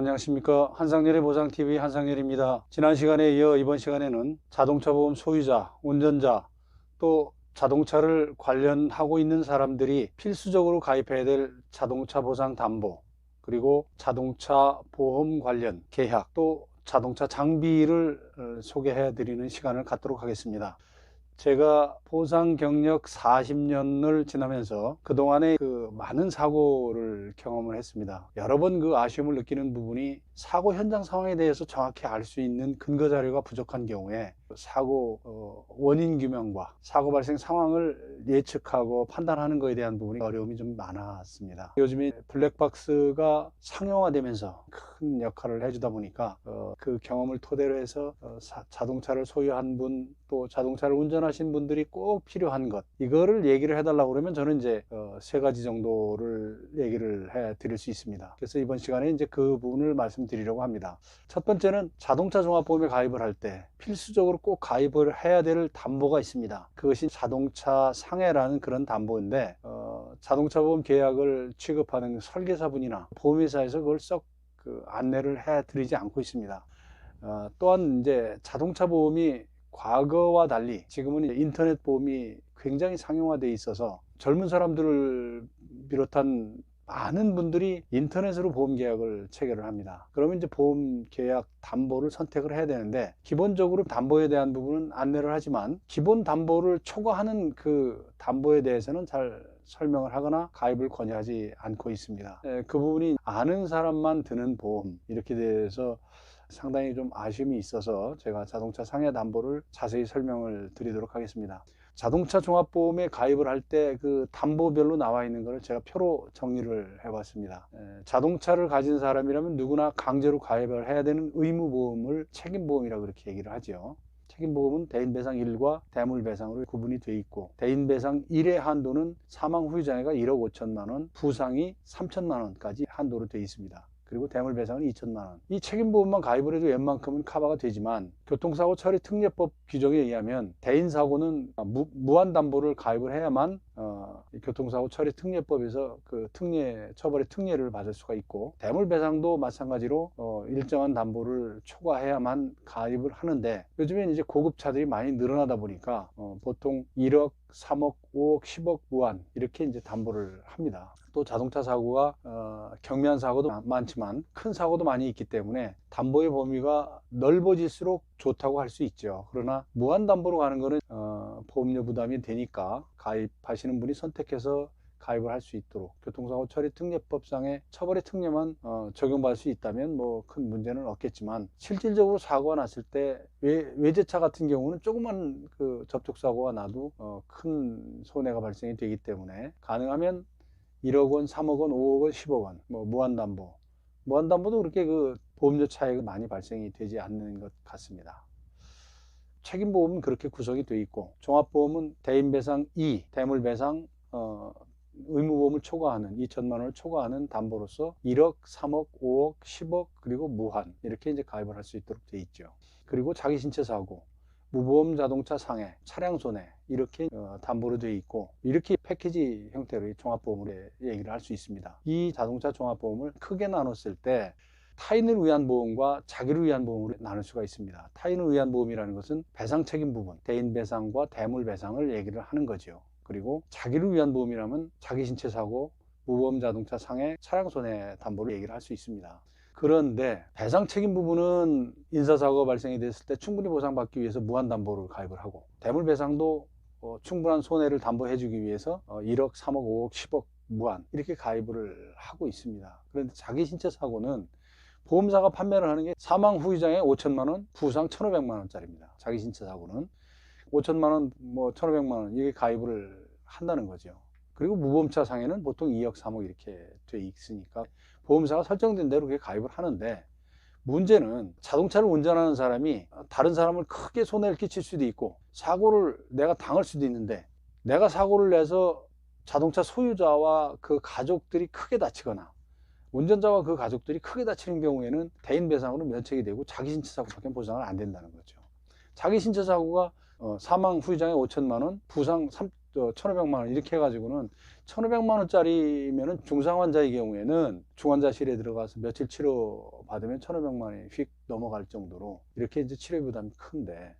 안녕하십니까 한상렬의 보상TV 한상렬입니다. 지난 시간에 이어 이번 시간에는 자동차 보험 소유자, 운전자, 또 자동차를 관련하고 있는 사람들이 필수적으로 가입해야 될 자동차 보상 담보, 그리고 자동차 보험 관련 계약, 또 자동차 장비를 어, 소개해 드리는 시간을 갖도록 하겠습니다. 제가 보상 경력 40년을 지나면서 그동안에 그 많은 사고를 경험을 했습니다. 여러 번 그 아쉬움을 느끼는 부분이 사고 현장 상황에 대해서 정확히 알 수 있는 근거 자료가 부족한 경우에 사고 어, 원인 규명과 사고 발생 상황을 예측하고 판단하는 것에 대한 부분이 어려움이 좀 많았습니다. 요즘에 블랙박스가 상용화되면서 큰 역할을 해주다 보니까 어, 그 경험을 토대로 해서 어, 사- 자동차를 소유한 분 또 자동차를 운전하신 분들이 꼭 필요한 것 이거를 얘기를 해달라고 그러면 저는 이제 어, 세 가지 정도를 얘기를 해 드릴 수 있습니다. 그래서 이번 시간에 이제 그 부분을 말씀드리 려고 합니다. 첫 번째는 자동차 종합보험에 가입을 할 때 필수적으로 꼭 가입을 해야 될 담보가 있습니다. 그것이 자동차 상해라는 그런 담보인데 어, 자동차 보험 계약을 취급하는 설계사분이나 보험회사에서 그걸 썩 그 안내를 해 드리지 않고 있습니다. 어, 또한 이제 자동차 보험이 과거와 달리 지금은 인터넷 보험이 굉장히 상용화되어 있어서 젊은 사람들을 비롯한 많은 분들이 인터넷으로 보험 계약을 체결을 합니다. 그러면 이제 보험 계약 담보를 선택을 해야 되는데 기본적으로 담보에 대한 부분은 안내를 하지만 기본 담보를 초과하는 그 담보에 대해서는 잘 설명을 하거나 가입을 권유하지 않고 있습니다. 에, 그 부분이 아는 사람만 드는 보험 이렇게 돼서 상당히 좀 아쉬움이 있어서 제가 자동차 상해 담보를 자세히 설명을 드리도록 하겠습니다. 자동차 종합보험에 가입을 할 때 그 담보별로 나와 있는 것을 제가 표로 정리를 해봤습니다. 에, 자동차를 가진 사람이라면 누구나 강제로 가입을 해야 되는 의무보험을 책임보험이라고 그렇게 얘기를 하죠. 책임보험은 대인배상 1과 대물배상으로 구분이 되어 있고 대인배상 1의 한도는 사망 후유 장애가 1억 5천만 원, 부상이 3천만 원까지 한도로 되어 있습니다. 그리고 대물배상은 2천만 원. 이 책임보험만 가입을 해도 웬만큼은 커버가 되지만 교통사고 처리 특례법 규정에 의하면 대인사고는 무, 무한담보를 가입을 해야만 어, 이 교통사고 처리 특례법에서 그 특례 처벌의 특례를 받을 수가 있고 대물배상도 마찬가지로 어, 일정한 담보를 초과해야만 가입을 하는데 요즘엔 이제 고급차들이 많이 늘어나다 보니까 어, 보통 1억, 3억, 5억, 10억 무한 이렇게 이제 담보를 합니다. 또 자동차 사고가 어, 경미한 사고도 많- 많지만 큰 사고도 많이 있기 때문에 담보의 범위가 넓어질수록 좋다고 할 수 있죠. 그러나 무한 담보로 가는 거는 어, 보험료 부담이 되니까 가입하시는 분이 선택해서 가입을 할 수 있도록 교통사고 처리 특례법상의 처벌의 특례만 어, 적용받을 수 있다면 뭐 큰 문제는 없겠지만 실질적으로 사고가 났을 때 외, 외제차 같은 경우는 조그만 그 접촉 사고가 나도 어, 큰 손해가 발생이 되기 때문에 가능하면 1억 원, 3억 원, 5억 원, 10억 원, 뭐 무한담보. 무한담보도 그렇게 그 보험료 차익이 많이 발생이 되지 않는 것 같습니다. 책임보험은 그렇게 구성이 되어 있고, 종합보험은 대인배상 2, 대물배상, 어, 의무보험을 초과하는 2천만 원을 초과하는 담보로서 1억, 3억, 5억, 10억 그리고 무한 이렇게 이제 가입을 할 수 있도록 되어 있죠. 그리고 자기 신체 사고, 무보험 자동차 상해, 차량 손해 이렇게 어, 담보로 되어 있고 이렇게 패키지 형태로 이 종합보험으로 얘기를 할 수 있습니다. 이 자동차 종합보험을 크게 나눴을 때 타인을 위한 보험과 자기를 위한 보험으로 나눌 수가 있습니다. 타인을 위한 보험이라는 것은 배상 책임 부분, 대인 배상과 대물 배상을 얘기를 하는 거죠. 그리고 자기를 위한 보험이라면 자기 신체 사고, 무보험 자동차 상해, 차량 손해 담보를 얘기를 할 수 있습니다. 그런데 배상 책임 부분은 인사사고가 발생이 됐을 때 충분히 보상받기 위해서 무한담보를 가입을 하고 대물 배상도 어, 충분한 손해를 담보해주기 위해서 어, 1억, 3억, 5억, 10억 무한 이렇게 가입을 하고 있습니다. 그런데 자기 신체 사고는 보험사가 판매를 하는 게 사망 후유장애 5천만 원, 부상 1,500만 원짜리입니다. 자기 신체 사고는 5천만 원, 뭐 1,500만 원 이게 가입을 한다는 거죠. 그리고 무보험차 상해는 보통 2억, 3억 이렇게 돼 있으니까 보험사가 설정된 대로 그게 가입을 하는데 문제는 자동차를 운전하는 사람이 다른 사람을 크게 손해를 끼칠 수도 있고 사고를 내가 당할 수도 있는데 내가 사고를 내서 자동차 소유자와 그 가족들이 크게 다치거나 운전자와 그 가족들이 크게 다치는 경우에는 대인 배상으로 면책이 되고 자기 신체 사고밖에 보상을 안 된다는 거죠. 자기 신체 사고가 어, 사망 후유장애 5천만 원, 부상 3, 어, 1,500만 원 이렇게 해가지고는 1500만 원짜리면은 중상 환자의 경우에는 중환자실에 들어가서 며칠 치료 받으면 1500만 원이 휙 넘어갈 정도로 이렇게 이제 치료 부담이 큰데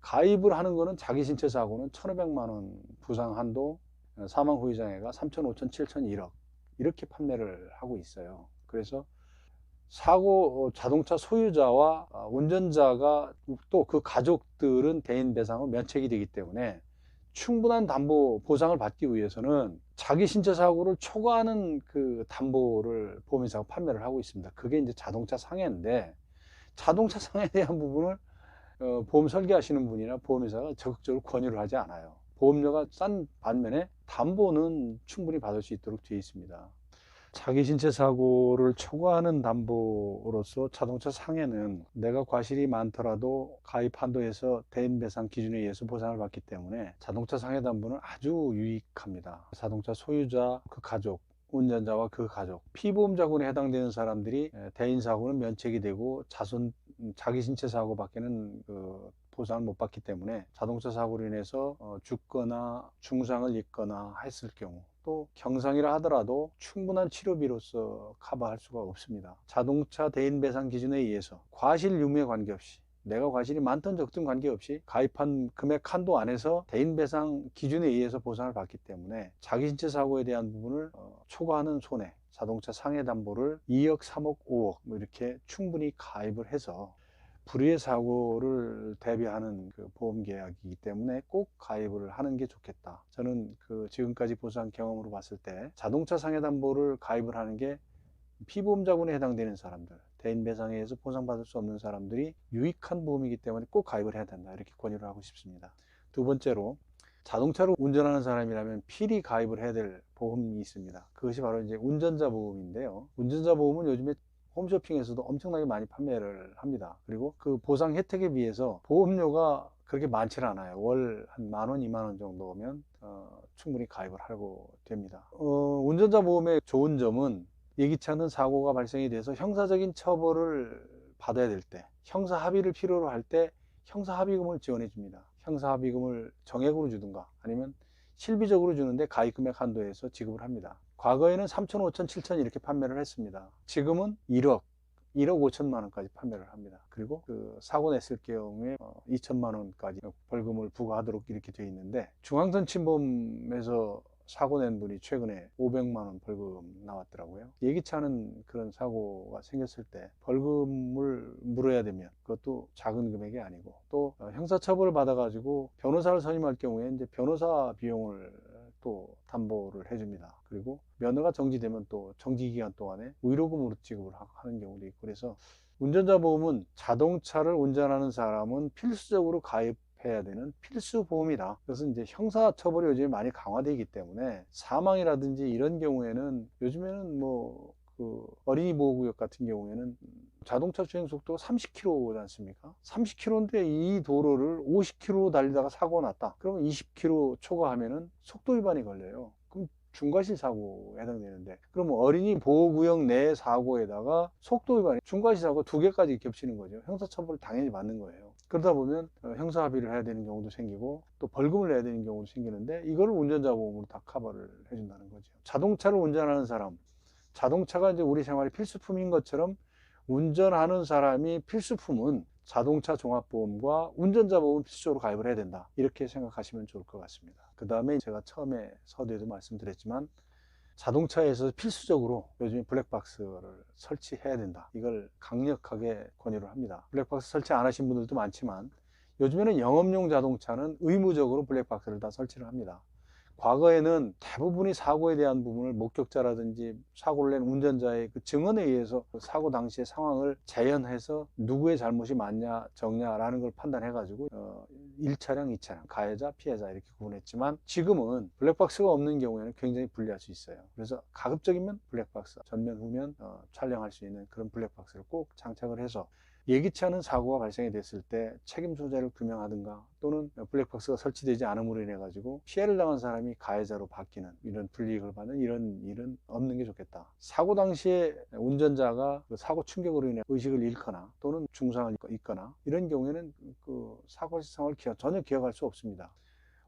가입을 하는 거는 자기 신체 사고는 1500만 원 부상 한도 사망 후유 장애가 3천, 5천, 7천, 1억 이렇게 판매를 하고 있어요. 그래서 사고 어, 자동차 소유자와 어, 운전자가 또 그 가족들은 대인 배상은 면책이 되기 때문에 충분한 담보 보상을 받기 위해서는 자기 신체 사고를 초과하는 그 담보를 보험회사가 판매를 하고 있습니다. 그게 이제 자동차 상해인데 자동차 상해에 대한 부분을 어, 보험 설계하시는 분이나 보험회사가 적극적으로 권유를 하지 않아요. 보험료가 싼 반면에 담보는 충분히 받을 수 있도록 되어 있습니다. 자기 신체 사고를 초과하는 담보로서 자동차 상해는 내가 과실이 많더라도 가입 한도에서 대인 배상 기준에 의해서 보상을 받기 때문에 자동차 상해 담보는 아주 유익합니다. 자동차 소유자, 그 가족, 운전자와 그 가족, 피보험 자군에 해당되는 사람들이 대인 사고는 면책이 되고 자손 자기 신체 사고 밖에는 그 보상을 못 받기 때문에 자동차 사고로 인해서 어, 죽거나 중상을 입거나 했을 경우 또 경상이라 하더라도 충분한 치료비로서 커버할 수가 없습니다. 자동차 대인 배상 기준에 의해서 과실 유무에 관계없이 내가 과실이 많든 적든 관계없이 가입한 금액 한도 안에서 대인 배상 기준에 의해서 보상을 받기 때문에 자기 신체 사고에 대한 부분을 어, 초과하는 손해 자동차 상해 담보를 2억, 3억, 5억 뭐 이렇게 충분히 가입을 해서 불의의 사고를 대비하는 그 보험 계약이기 때문에 꼭 가입을 하는 게 좋겠다. 저는 그 지금까지 보상 경험으로 봤을 때 자동차 상해 담보를 가입을 하는 게 피보험 자본에 해당되는 사람들, 대인 배상에 의해서 보상받을 수 없는 사람들이 유익한 보험이기 때문에 꼭 가입을 해야 된다. 이렇게 권유를 하고 싶습니다. 두 번째로 자동차를 운전하는 사람이라면 필히 가입을 해야 될 보험이 있습니다. 그것이 바로 이제 운전자 보험인데요. 운전자 보험은 요즘에 홈쇼핑에서도 엄청나게 많이 판매를 합니다. 그리고 그 보상 혜택에 비해서 보험료가 그렇게 많지는 않아요. 월 한 만 원, 이만 원 정도면 어, 충분히 가입을 하고 됩니다. 어, 운전자 보험의 좋은 점은 예기치 않은 사고가 발생이 돼서 형사적인 처벌을 받아야 될 때, 형사 합의를 필요로 할 때 형사 합의금을 지원해 줍니다. 형사 합의금을 정액으로 주든가 아니면 실비적으로 주는데 가입금액 한도에서 지급을 합니다. 과거에는 3천, 5천, 7천 이렇게 판매를 했습니다. 지금은 1억, 1억 5천만 원까지 판매를 합니다. 그리고 그 사고 냈을 경우에 2천만 어, 원까지 벌금을 부과하도록 이렇게 되어 있는데 중앙선 침범에서 사고 낸 분이 최근에 500만 원 벌금 나왔더라고요. 예기치 않은 그런 사고가 생겼을 때 벌금을 물어야 되면 그것도 작은 금액이 아니고 또 어, 형사처벌을 받아가지고 변호사를 선임할 경우에 이제 변호사 비용을 또 담보를 해줍니다. 그리고 면허가 정지되면 또 정지 기간 동안에 의료금으로 지급을 하는 경우도 있고 그래서 운전자 보험은 자동차를 운전하는 사람은 필수적으로 가입 해야 되는 필수 보험이다. 그래서 이제 형사 처벌이 요즘에 많이 강화되기 때문에 사망이라든지 이런 경우에는 요즘에는 뭐 그 어린이 보호구역 같은 경우에는 자동차 주행 속도가 30km지 않습니까? 30km인데 이 도로를 50km 달리다가 사고 났다. 그러면 20km 초과하면은 속도 위반이 걸려요. 그럼 중과실 사고에 해당되는데 그러면 어린이 보호구역 내 사고에다가 속도 위반, 중과실 사고 두 개까지 겹치는 거죠. 형사처벌을 당연히 받는 거예요. 그러다 보면 어, 형사 합의를 해야 되는 경우도 생기고 또 벌금을 내야 되는 경우도 생기는데 이거를 운전자 보험으로 다 커버를 해준다는 거죠. 자동차를 운전하는 사람, 자동차가 이제 우리 생활의 필수품인 것처럼 운전하는 사람이 필수품은 자동차 종합보험과 운전자 보험 필수적으로 가입을 해야 된다. 이렇게 생각하시면 좋을 것 같습니다. 그 다음에 제가 처음에 서두에도 말씀드렸지만 자동차에서 필수적으로 요즘 블랙박스를 설치해야 된다. 이걸 강력하게 권유를 합니다. 블랙박스 설치 안 하신 분들도 많지만 요즘에는 영업용 자동차는 의무적으로 블랙박스를 다 설치를 합니다. 과거에는 대부분이 사고에 대한 부분을 목격자라든지 사고를 낸 운전자의 그 증언에 의해서 그 사고 당시의 상황을 재현해서 누구의 잘못이 맞냐 적냐라는 걸 판단해 가지고 어, 1차량, 2차량, 가해자, 피해자 이렇게 구분했지만 지금은 블랙박스가 없는 경우에는 굉장히 불리할 수 있어요. 그래서 가급적이면 블랙박스 전면 후면 어, 촬영할 수 있는 그런 블랙박스를 꼭 장착을 해서 예기치 않은 사고가 발생이 됐을 때 책임 소재를 규명하든가 또는 블랙박스가 설치되지 않음으로 인해 가지고 피해를 당한 사람이 가해자로 바뀌는 이런 불이익을 받는 이런 일은 없는 게 좋겠다. 사고 당시에 운전자가 그 사고 충격으로 인해 의식을 잃거나 또는 중상을 입거나 이런 경우에는 그 사고 상황을 전혀 기억할 수 없습니다.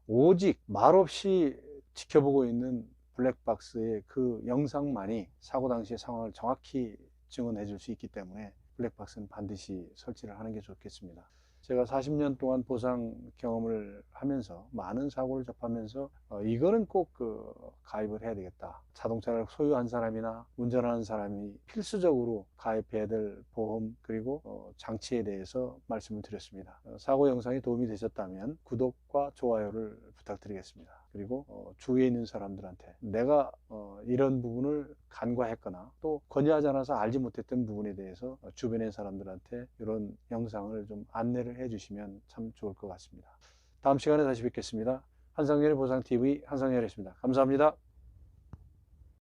오직 말없이 지켜보고 있는 블랙박스의 그 영상만이 사고 당시의 상황을 정확히 증언해 줄 수 있기 때문에 블랙박스는 반드시 설치를 하는 게 좋겠습니다. 제가 40년 동안 보상 경험을 하면서 많은 사고를 접하면서 어, 이거는 꼭 그 가입을 해야 되겠다. 자동차를 소유한 사람이나 운전하는 사람이 필수적으로 가입해야 될 보험 그리고 어, 장치에 대해서 말씀을 드렸습니다. 어, 사고 영상이 도움이 되셨다면 구독과 좋아요를 부탁드리겠습니다. 그리고 어, 주위에 있는 사람들한테 내가 어, 이런 부분을 간과했거나 또 권유하지 않아서 알지 못했던 부분에 대해서 어, 주변의 사람들한테 이런 영상을 좀 안내를 해주시면 참 좋을 것 같습니다. 다음 시간에 다시 뵙겠습니다. 한상열의 보상TV 한상열이었습니다. 감사합니다.